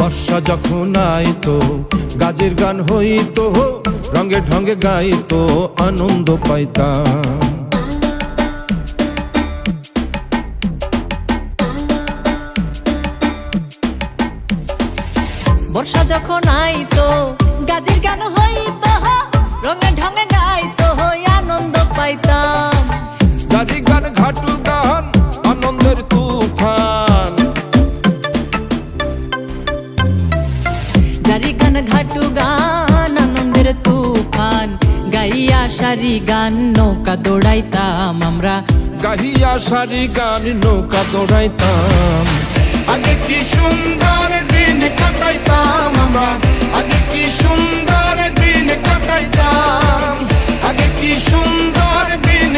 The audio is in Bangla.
বর্ষা যখন আইতো, গাজের গান হইতো, রঙে ঢঙ্গে গাইতো, আনন্দ পাইতাম। বর্ষা যখন আইতো, গাজের গান ঘাটু গান, আনন্দের তুফান। গাইয়া সারি গান, নৌকা দৌড়াইতাম আমরা। গাহিয়া সারি গান, নৌকা দৌড়াইতাম। আগে কি সুন্দর দিন কাটাইতাম আমরা।